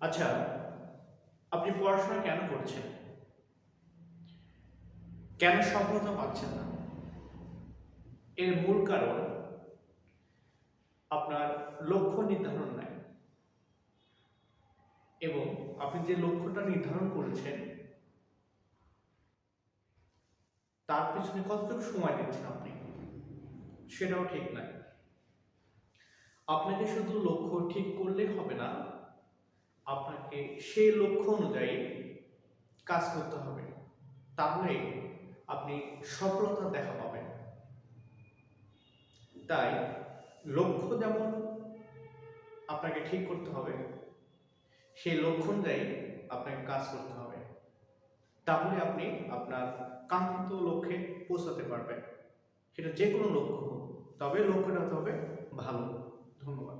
আচ্ছা আপনি পড়াশোনা কেন করছেন? কেন সফলতা পাচ্ছেন না? এর মূল কারণ আপনার লক্ষ্য নির্ধারণ নাই। এবং আপনি যে লক্ষ্যটা নির্ধারণ করেছেন, তার পিছনে কতটুকু সময় দিচ্ছেন আপনি? সেটাও ঠিক নাই। আপনাকে শুধু লক্ষ্য ঠিক করলে হবে না, আপনাকে সেই লক্ষ্য অনুযায়ী কাজ করতে হবে। তাহলে আপনি সফলতা দেখা পাবেন। তাই লক্ষ্য যেমন আপনাকে ঠিক করতে হবে, সেই লক্ষ্য অনুযায়ী আপনাকে কাজ করতে হবে। তাহলে আপনি আপনার কাঙ্ক্ষিত লক্ষ্যে পৌঁছাতে পারবেন। সেটা যে কোনো লক্ষ্য হোক, তবে লক্ষ্যটা হতে হবে ভালো। ধন্যবাদ